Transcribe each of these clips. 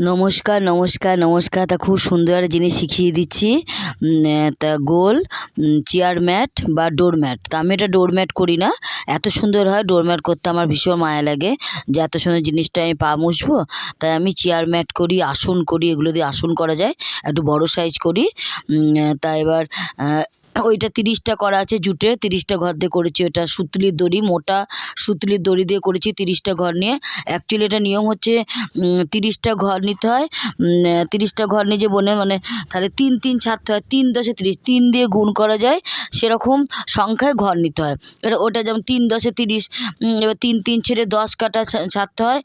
নমস্কার নমস্কার নমস্কার। তা খুব সুন্দর একটা জিনিস শিখিয়ে দিচ্ছি। তা গোল চেয়ার ম্যাট বা ডোর ম্যাট। তা আমি এটা ডোর ম্যাট করি না। এত সুন্দর হয় ডোর ম্যাট করতে, আমার ভীষণ মায়া লাগে। যে এত সুন্দর জিনিসটা আমি পা মুছবো, তাই আমি চেয়ার ম্যাট করি, আসন করি, এগুলো দিয়ে আসন করা যায়। একটু বড় সাইজ করি। তা এবার ওইটা তিরিশটা করা আছে জুটের তিরিশটা ঘর দিয়ে করেছি ওটা সুতলির দড়ি, মোটা সুতলির দড়ি দিয়ে করেছি তিরিশটা ঘর নিয়ে। অ্যাকচুয়ালি এটা নিয়ম হচ্ছে তিরিশটা ঘর নিতে হয় তিরিশটা ঘর নিজে বনে মানে তাহলে তিন তিন ছাড়তে হয়, তিন দশে তিরিশ, তিন দিয়ে গুণ করা যায়, সেরকম সংখ্যায় ঘর নিতে হয়। এবার ওটা যেমন তিন দশে তিরিশ এবার তিন তিন ছেড়ে দশ কাটা ছাড়তে হয়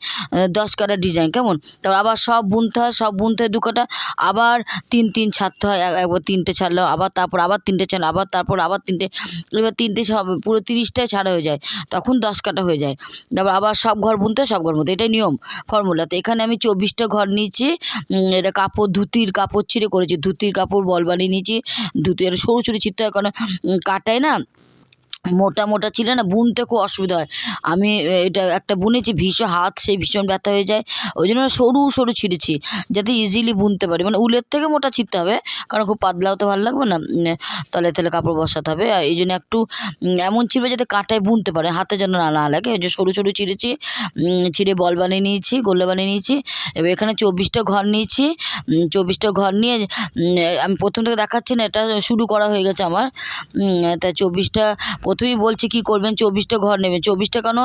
দশ কাটা ডিজাইন, কেমন? তারপর আবার সব বুনতে হয়, সব বুনতে হয় দু কাটা, আবার তিন তিন ছাড়তে হয় এক- একবার তিনটে ছাড়লাম, আবার তারপর আবার তিনটে ছাড়লাম আবার তারপর আবার তিনটে, এবার তিনটে সব, পুরো তিরিশটায় ছাড়া হয়ে যায়, তখন দশ কাটা হয়ে যায়। তারপর আবার সব ঘর বুনতে সব ঘর বুনতে এটাই নিয়ম ফর্মুলা তো এখানে আমি চব্বিশটা ঘর নিয়েছি এটা কাপড়, ধুতির কাপড় ছিঁড়ে করেছি, ধুতির কাপড়, বল নিয়েছি, ধুতি আর সরু সরু ছিঁড়তে হয়, কারণ কাটায় না মোটা মোটা ছিল না বুনতে খুব অসুবিধা হয়। আমি এটা একটা বুনেছি ভীষণ হাত সেই ভীষণ ব্যথা হয়ে যায়। ওই জন্য সরু সরু ছিঁড়েছি যাতে ইজিলি বুনতে পারি। মানে উলের থেকে মোটা ছিঁড়তে হবে কারণ খুব পাতলাও তো ভালো লাগবে না তলে তলে কাপড় বসাতে হবে। আর এই জন্য একটু এমন ছিঁড়বে যাতে কাটায় বুনতে পারে হাতে যেন না না লাগে। ওই যে সরু সরু ছিঁড়েছি ছিঁড়ে বল বানিয়ে নিয়েছি গোল্লা বানিয়ে নিয়েছি। এবার এখানে চব্বিশটা ঘর নিয়েছি চব্বিশটা ঘর নিয়ে আমি প্রথম থেকে দেখাচ্ছি না এটা শুরু করা হয়ে গেছে আমার। উম, তা চব্বিশটা প্রথমেই বলছি কি করবেন? চব্বিশটা ঘর নেবেন। চব্বিশটা কেন?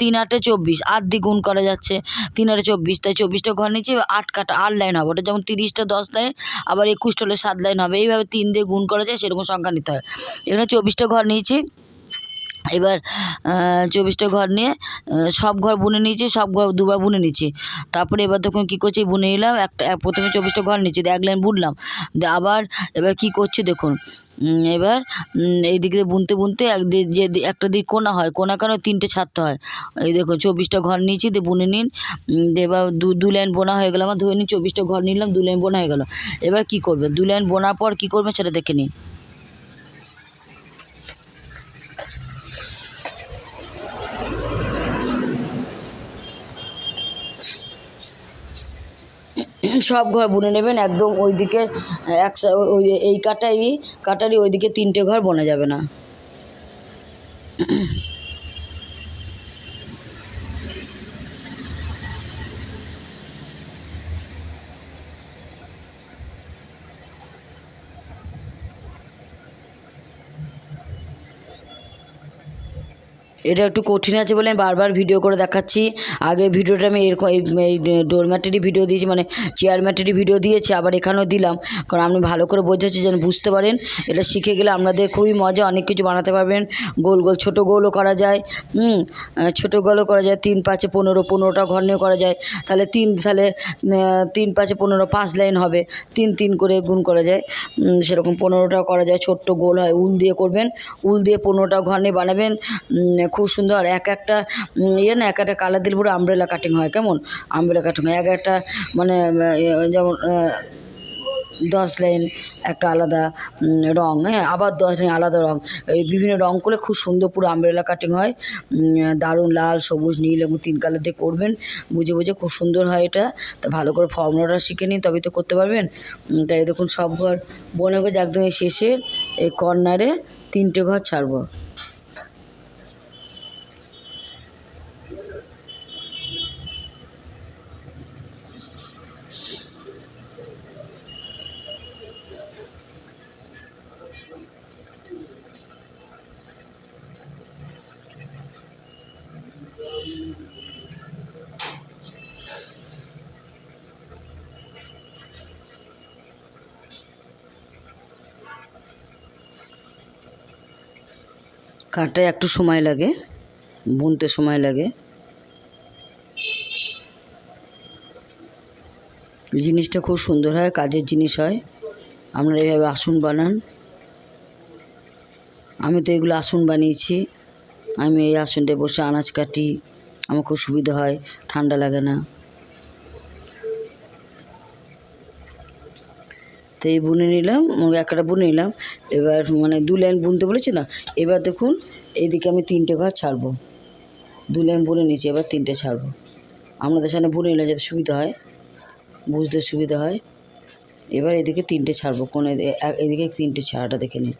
তিন আটে চব্বিশ। আট দিয়ে গুণ করা যাচ্ছে। তিন আটে চব্বিশ। তাই চব্বিশটা ঘর নিচ্ছি আট কাটা আট লাইন হবে। ওটা যেমন তিরিশটা দশ লাইন, আবার একুশটা হলে সাত লাইন হবে। এইভাবে তিন দিয়ে গুণ করা যায়, সেরকম সংখ্যা নিতে হয়। এখানে চব্বিশটা ঘর নিয়েছি। এবার চব্বিশটা ঘর নিয়ে সব ঘর বুনে নিয়েছি, সব ঘর দুবার বুনে নিয়েছি। তারপরে এবার তখন কী করছি, বুনে নিলাম, একটা, এক- প্রথমে চব্বিশটা ঘর নিয়েছি এক লাইন বুনলাম। আবার এবার কী করছি দেখুন এবার এই দিকে বুনতে বুনতে এক যে একটা দিক কোনা হয় কোনা কেন তিনটে ছাড়তে হয়। এই দেখুন, চব্বিশটা ঘর নিয়েছি, দিয়ে বুনে নিন এবার দু দু লাইন বোনা হয়ে গেল আমার ধরে নিন, চব্বিশটা ঘর নিলাম, দু লাইন বোনা হয়ে গেল। এবার কী করবে, দু লাইন বোনার পর কী করবে সেটা দেখে নিন। সব ঘর বুনে নেবেন, একদম ওইদিকে এক ওই এই কাটারি কাটারি ওই দিকে তিনটে ঘর বোনা যাবে না। এটা একটু কঠিন আছে বলে আমি বারবার ভিডিও করে দেখাচ্ছি। আগে ভিডিওটা আমি এরকম এই ডোর ম্যাটেরই ভিডিও দিয়েছি মানে চেয়ার ম্যাটেরই ভিডিও দিয়েছি, আবার এখানেও দিলাম। কারণ আপনি ভালো করে বোঝাচ্ছি যেন বুঝতে পারেন। এটা শিখে গেলে আপনাদের খুবই মজা, অনেক কিছু বানাতে পারবেন। গোল গোল, ছোটো গোলও করা যায়। হুম ছোটো গোলও করা যায়। তিন পাঁচে পনেরো, পনেরোটা ঘর নিয়েও করা যায়। তাহলে তিন তাহলে তিন পাঁচে পনেরো, পাঁচ লাইন হবে। তিন তিন করে গুণ করা যায়। সেরকম পনেরোটা করা যায়। ছোট্ট গোল হয়, উল দিয়ে করবেন। উল দিয়ে পনেরোটা ঘর নিয়ে বানাবেন। খুব সুন্দর। এক একটা ইয়ে না, এক একটা কালার দিলে পুরো আমব্রেলা কাটিং হয়, কেমন? আমব্রেলা কাটিং হয়। এক একটা মানে যেমন দশ লাইন একটা আলাদা রং হ্যাঁ আবার দশ লাইন আলাদা রং। এই বিভিন্ন রং করে খুব সুন্দর পুরো আমব্রেলা কাটিং হয়। দারুণ লাল, সবুজ, নীল এবং তিন কালার দিয়ে করবেন। বুঝে বুঝে খুব সুন্দর হয় এটা। তা ভালো করে ফর্মুলাটা শিখে নিন, তবেই তো করতে পারবেন। তাই দেখুন সব ঘর, বনে একদম শেষে, এই কর্নারে তিনটে ঘর ছাড়বো। কাটায় একটু সময় লাগে, বুনতে সময় লাগে। জিনিসটা খুব সুন্দর হয়, কাজের জিনিস হয়। আপনারা এইভাবে আসন বানান। আমি তো এগুলো আসন বানিয়েছি। আমি এই আসনটায় বসে আনাজ কাটি, আমার খুব সুবিধা হয়, ঠান্ডা লাগে না। তো এই বুনে নিলাম একটা বুনে নিলাম। এবার মানে দু লাইন বুনতে বলেছি না, এবার দেখুন এইদিকে আমি তিনটে ঘর ছাড়বো। দু লাইন বুনে নিয়েছি, এবার তিনটে ছাড়বো। আপনাদের সামনে বুনে নিলাম যাতে সুবিধা হয়, বুঝতে সুবিধা হয়। এবার এদিকে তিনটে ছাড়বো, কোন এদিকে তিনটে ছাড়াটা দেখে নিই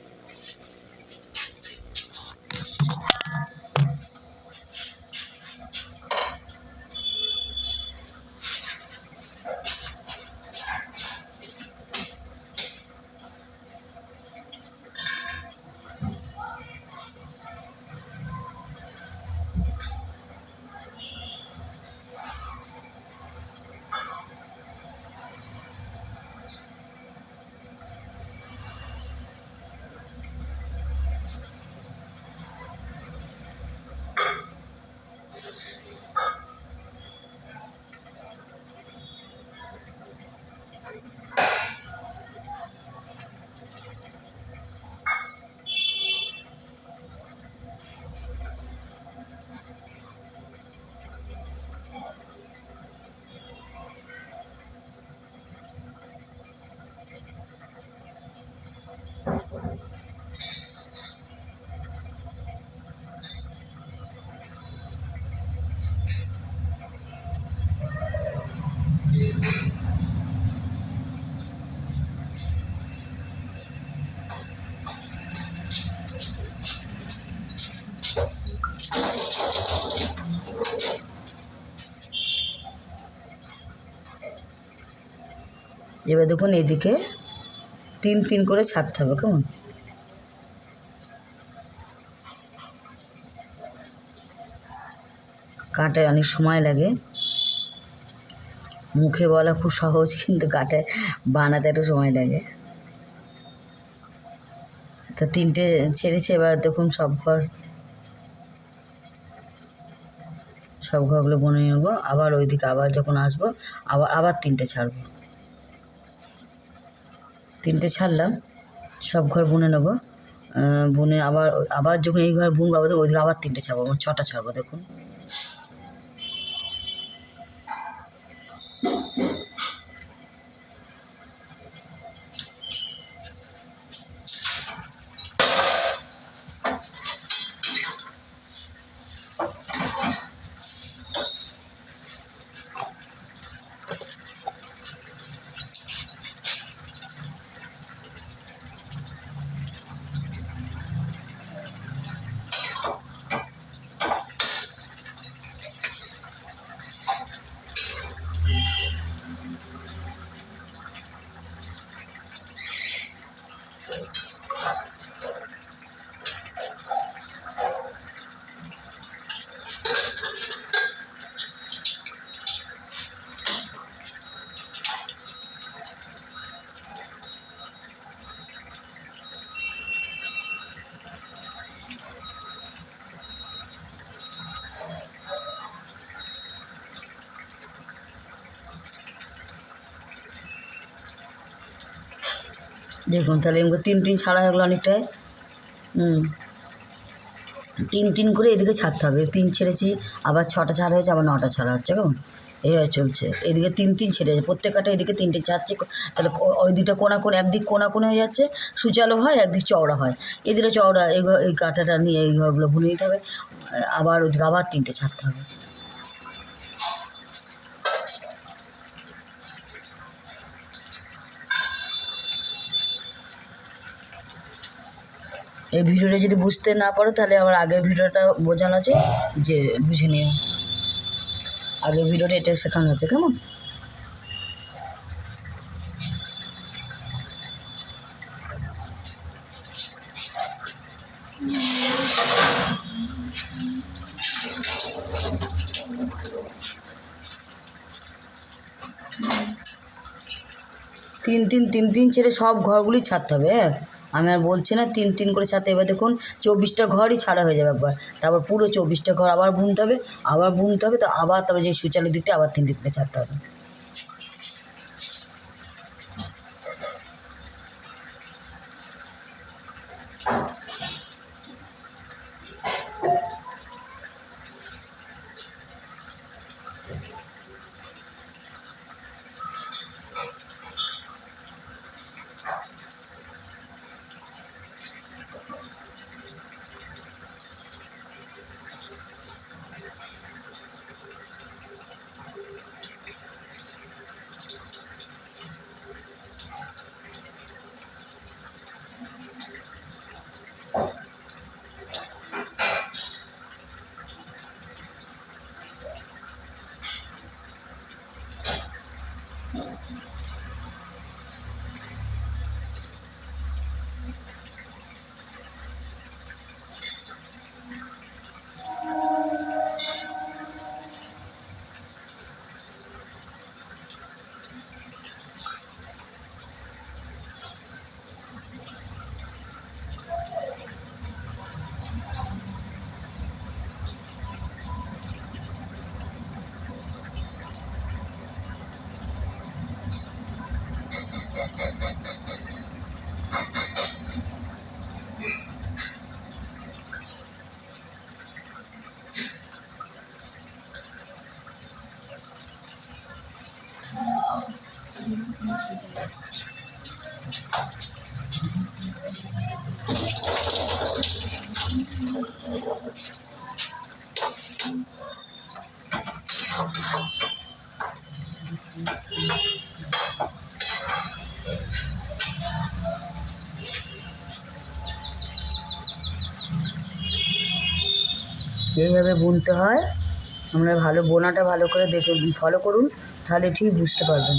এবার দেখুন এদিকে তিন তিন করে ছাড়তে হবে কেমন? কাটায় অনেক সময় লাগে। মুখে বলা খুব সহজ, কিন্তু কাটায় বানাতে একটু সময় লাগে। তা তিনটে ছেড়েছে, এবার দেখুন সব ঘর, সব ঘরগুলো বনে নেব। আবার ওইদিকে আবার যখন আসব, আবার আবার তিনটে ছাড়বো। তিনটে ছাড়লাম, সব ঘর বুনে নেব। বুনে আবার আবার যখন এই ঘর বুনবো, আবার ওইদিকে আবার তিনটে ছাড়বো আমার ছটা ছাড়বো, দেখুন। দেখুন, তাহলে এমনি তিন তিন ছাড়া হয়ে গেলো অনেকটাই হুম। তিন তিন করে এদিকে ছাড়তে হবে। তিন ছেড়েছি, আবার ছটা ছাড়া হয়েছে, আবার নটা ছাড়া হচ্ছে, কেমন? এইভাবে চলছে। এদিকে তিন তিন ছেড়েছে প্রত্যেকটা এদিকে তিনটে ছাড়ছে। তাহলে ওই দুটো কোনা কোনা, একদিক কোনা কোনা হয়ে যাচ্ছে, সুচালো হয়, একদিক চওড়া হয়। এদিকে চওড়া এই কাঁটাটা নিয়ে এই ঘরগুলো ভুলে নিতে হবে। আবার ওইদিকে আবার তিনটে ছাড়তে হবে। এই ভিডিওটা যদি বুঝতে না পারো, তাহলে আমার আগের ভিডিওটা বোঝানো আছে, যে বুঝে নিও। আগের ভিডিওটা এটা শেখানো আছে, কেমন? তিন তিন তিন তিন ছেড়ে সব ঘরগুলি ছাড়তে হবে হ্যাঁ? আমি আর বলছি না, তিন তিন করে ছাতে। এবার দেখুন, চব্বিশটা ঘরই ছাড়া হয়ে যাবে একবার। তারপর পুরো চব্বিশটা ঘর আবার বুনতে হবে, আবার বুনতে হবে, তো আবার তারপর যে সুচালু দিকটা আবার তিন দিকটা ছাড়তে হবে। এইভাবে বুনতে হয় আমরা ভালো বোনাটা ভালো করে দেখে ফলো করুন, তাহলে ঠিক বুঝতে পারবেন।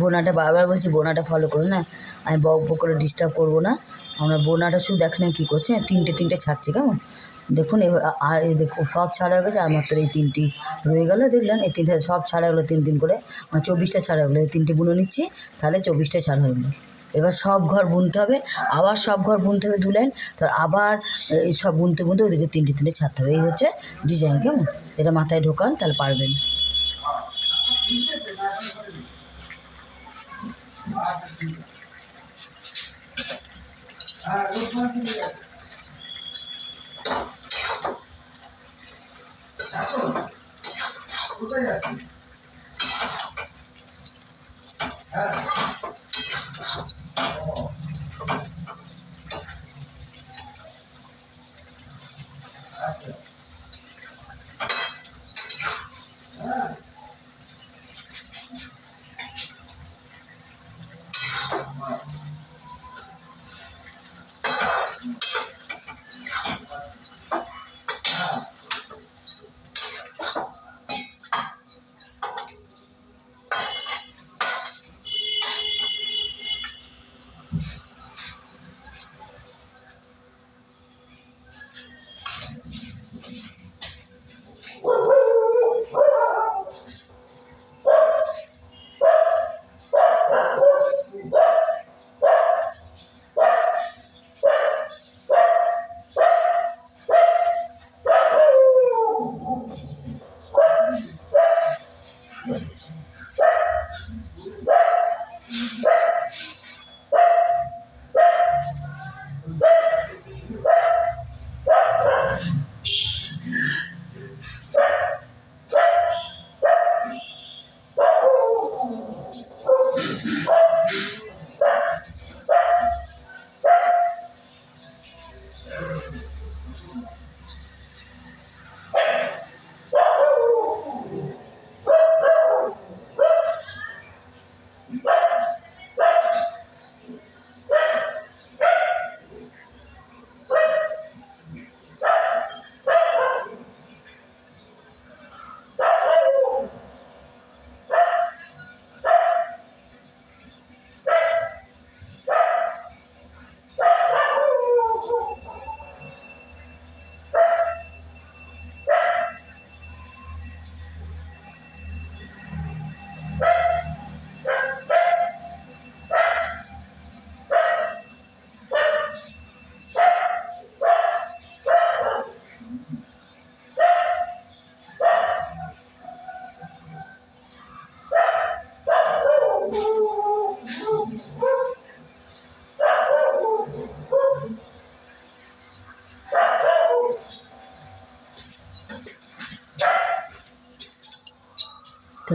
বোনাটা বারবার বলছি, বোনাটা ফলো করুন, না? আমি বক বক করে ডিস্টার্ব করব না। আমরা বোনাটা শুধু দেখেন আমি কী করছি, তিনটে তিনটে ছাড়ছি কেমন? দেখুন আর এই দেখুন সব ছাড়া হয়ে গেছে আর মাত্র এই তিনটি রয়ে গেল, দেখলেন? এই তিনটে, সব ছাড়া হলো তিন তিন করে মানে চব্বিশটা ছাড়া হলো এই তিনটে বুনে নিচ্ছি, তাহলে চব্বিশটা ছাড়া হয়ে গেলো। এবার সব ঘর বুনতে হবে, আবার সব ঘর বুনতে হবে দু লাইন তার আবার এই সব বুনতে বুনতে ওদিকে তিনটে তিনটে ছাড়তে হবে। এই হচ্ছে ডিজাইন কেমন? এটা মাথায় ঢোকান, তাহলে পারবেন। 아, 이거 하는 게. 자꾸. 그거야. 아. 어. 아.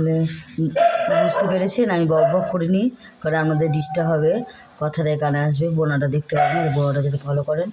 তাহলে বুঝতে পেরেছেন, আমি বক বক করিনি কারণ আমাদের ডিস্টার্ব হবে কথাটা কানে আসবে, বোনাটা দেখতে পাবেন বোনাটা যদি ফলো করেন।